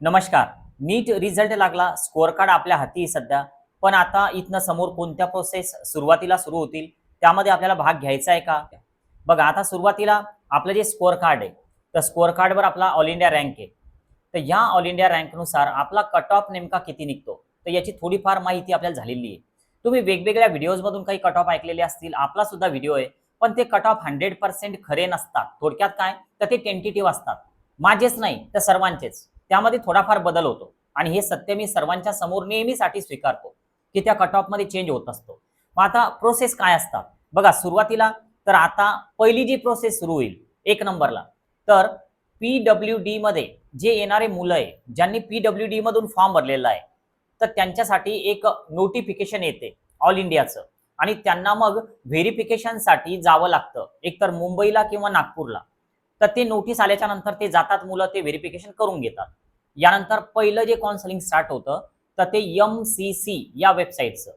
नमस्कार. NEET result लागला score card आपल्या हाती सध्या. पण आता इथनं समोर कोणत्या प्रोसेस सुरुवातीला सुरू होतील त्यामध्ये आपल्याला भाग घ्यायचा आहे का? बघा आता सुरुवातीला आपलं जे स्कोअर कार्ड आहे तर स्कोअर कार्डवर आपला ऑल इंडिया रँक आहे. तर या ऑल इंडिया रँकनुसार आपला कट ऑफ नेमका किती निघतो? तर याची थोडीफार माहिती आपल्याला झालेली आहे. तुम्ही वेगवेगळ्या व्हिडिओजमधून काही कट ऑफ ऐकलेले असतील आपला सुद्धा व्हिडिओ आहे पण ते कट ऑफ हंड्रेड पर्सेंट खरे नसतात. थोडक्यात काय? तर ते टेंटेटिव्ह असतात. माझेच नाही तर सर्वांचेच. त्यामध्ये थोडाफार बदल होतो. आणि हे सत्य मी सर्वांच्या समोर नेहमीसाठी स्वीकारतो की त्या कट ऑफमध्ये चेंज होत असतो. मग आता प्रोसेस काय असतात? बघा सुरुवातीला तर आता पहिली जी प्रोसेस सुरू होईल एक नंबरला तर पी डब्ल्यू डीमध्ये जे येणारे मुलं आहे ज्यांनी पी डब्ल्यू डीमधून फॉर्म भरलेला आहे तर त्यांच्यासाठी एक नोटिफिकेशन येते ऑल इंडियाचं आणि त्यांना मग व्हेरिफिकेशनसाठी जावं लागतं एकतर मुंबईला किंवा नागपूरला. तर ते नोटीस आल्याच्यानंतर ते जातात मुलं ते व्हेरिफिकेशन करून घेतात. यानंतर पहिलं जे काउन्सलिंग स्टार्ट होतं तर ते एम सी सी या वेबसाईटचं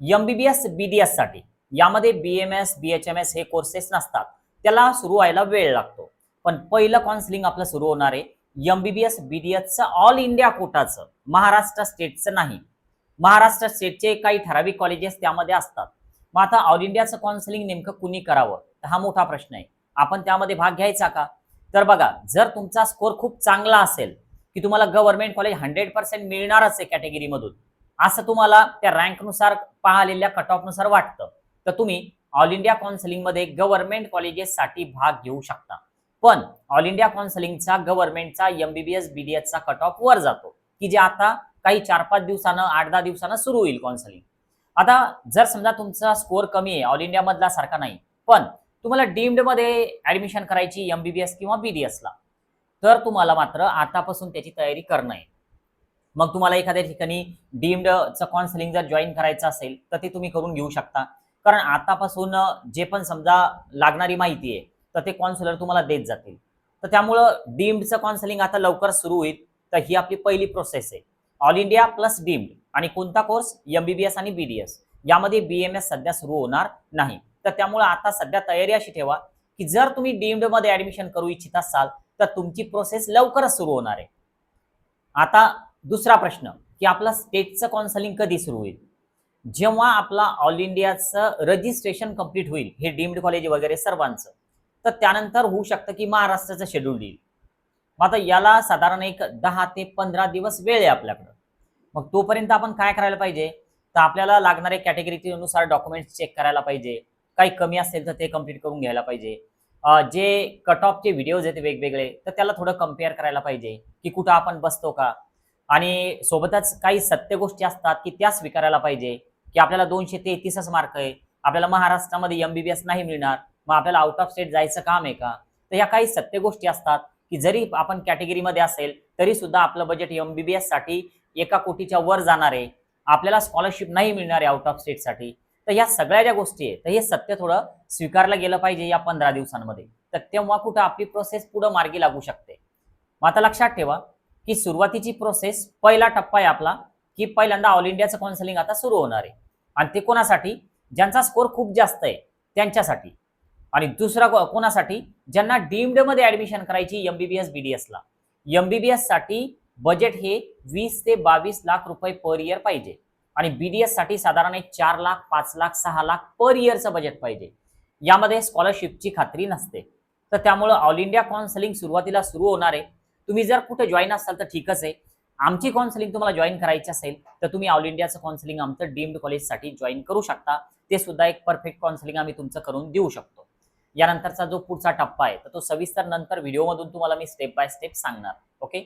M B B S B D एससाठी. यामध्ये B M S B H M S हे कोर्सेस नसतात. त्याला सुरू व्हायला वेळ लागतो. पण पहिलं काउन्सिलिंग आपलं सुरू होणार आहे M B B S B D एसचं ऑल इंडिया कोटाचं. महाराष्ट्र स्टेटचं नाही. महाराष्ट्र स्टेटचे काही ठराविक कॉलेजेस त्यामध्ये असतात. मग आता ऑल इंडियाचं काउन्सिलिंग नेमकं कुणी करावं? हा मोठा प्रश्न आहे. आपण त्यामध्ये भाग घ्यायचा का? तर बघा जर तुमचा स्कोअर खूप चांगला असेल की तुम्हाला गव्हर्नमेंट कॉलेज हंड्रेड पर्सेंट मिळणारच आहे कॅटेगरीमधून असं तुम्हाला त्या रँकनुसार पाहिलेल्या कट ऑफनुसार वाटतं. तर तुम्ही ऑल इंडिया काउन्सिलिंगमध्ये गव्हर्नमेंट कॉलेजेससाठी भाग घेऊ शकता. पण ऑल इंडिया काउन्सिलिंगचा गव्हर्नमेंटचा एमबीबीएस बीडीएसचा कट ऑफ वर जातो. की जे आता काही चार पाच दिवसानं आठ दहा दिवसानं सुरू होईल काउन्सिलिंग आता जर समजा तुमचा स्कोअर कमी आहे ऑल इंडिया मधला सारखा नाही पण तुम्हाला डीम्डमध्ये ऍडमिशन करायची एमबीबीएस किंवा बीडीएस ला. तर तुम्हाला मात्र आतापासून त्याची तयारी करणं आहे. मग तुम्हाला एखाद्या ठिकाणी डीम्डचं काउन्सिलिंग जर जॉईन करायचं असेल तर ते तुम्ही करून घेऊ शकता. कारण आतापासून जे पण समजा लागणारी माहिती आहे तर ते कॉन्सलर तुम्हाला देत जातील. तर त्यामुळं डीम्डचं काउन्सिलिंग आता लवकर सुरू होईल तर ही आपली पहिली प्रोसेस आहे. ऑल इंडिया प्लस डीम्ड आणि कोणता कोर्स एमबीबीएस आणि बीडीएस यामध्ये बीएमएस सध्या सुरू होणार नाही. तर त्यामुळे आता सध्या तयारी अशी ठेवा की जर तुम्ही डीम्डमध्ये ऍडमिशन करू इच्छित असाल तर तुमची प्रोसेस लवकरच सुरू होणार आहे. आता दुसरा प्रश्न की आपला स्टेटचं काउन्सलिंग कधी सुरू होईल? जेव्हा आपला ऑल इंडियाचं रजिस्ट्रेशन कंप्लीट होईल हे डीम्ड कॉलेज वगैरे सर्वांचं तर त्यानंतर होऊ शकतं की महाराष्ट्राचं शेड्यूल येईल मग आता याला साधारण एक दहा ते पंधरा दिवस वेळ आहे आपल्याकडं. मग तोपर्यंत आपण काय करायला पाहिजे? तर आपल्याला लागणारे कॅटेगरीनुसार डॉक्युमेंट्स चेक करायला पाहिजे. काही कमी असेल तर ते कंप्लीट करून घ्यायला पाहिजे. जे कट ऑफचे व्हिडिओज आहेत वेगवेगळे तर त्याला थोडं कंपेअर करायला पाहिजे की कुठं आपण बसतो का? आणि सोबतच काही सत्य गोष्टी असतात की त्या स्वीकारायला पाहिजे की आपल्याला दोनशे तेहतीसच मार्क आहे आपल्याला महाराष्ट्रामध्ये एमबीबीएस नाही मिळणार मग आपल्याला आउट ऑफ स्टेट जायचं काम आहे का? तर ह्या काही सत्य गोष्टी असतात की जरी आपण कॅटेगरीमध्ये असेल तरी सुद्धा आपलं बजेट एमबीबीएससाठी एका कोटीच्या वर जाणार आहे. आपल्याला स्कॉलरशिप नाही मिळणार आहे आउट ऑफ स्टेटसाठी तर या सगळ्या ज्या गोष्टी आहेत तर हे सत्य थोडं स्वीकारलं गेलं पाहिजे या पंधरा दिवसांमध्ये. तर तेव्हा कुठं आपली प्रोसेस पुढं मार्गी लागू शकते. मग आता लक्षात ठेवा की सुरुवातीची प्रोसेस पहिला टप्पा आहे आपला की पहिल्यांदा ऑल इंडियाचं काउन्सिलिंग आता सुरू होणार आहे. आणि ते कोणासाठी? ज्यांचा स्कोअर खूप जास्त आहे त्यांच्यासाठी. आणि दुसरा कोणासाठी? ज्यांना डीम्डमध्ये ऍडमिशन करायची एमबीबीएस बीडीएसला एमबीबीएससाठी बजेट हे वीस ते बावीस लाख रुपये पर इयर पाहिजे. आणि बीडीएससाठी साधारण एक चार लाख पाच लाख सहा लाख पर इयरचं बजेट पाहिजे. यामध्ये स्कॉलरशिपची खात्री नसते. तर त्यामुळं ऑल इंडिया काउन्सिलिंग सुरुवातीला सुरू होणार आहे. तुम्ही जर कुठे जॉईन असाल तर ठीकच आहे. आमची काउन्सिलिंग तुम्हाला जॉईन करायची असेल तर तुम्ही ऑल इंडियाचं काउन्सिलिंग आमचं डीम्ड कॉलेजसाठी जॉईन करू शकता. ते सुद्धा एक परफेक्ट काउन्सिलिंग आम्ही तुमचं करून देऊ शकतो. यानंतरचा जो पुढचा टप्पा आहे तर तो सविस्तर नंतर व्हिडिओमधून तुम्हाला मी स्टेप बाय स्टेप सांगणार. ओके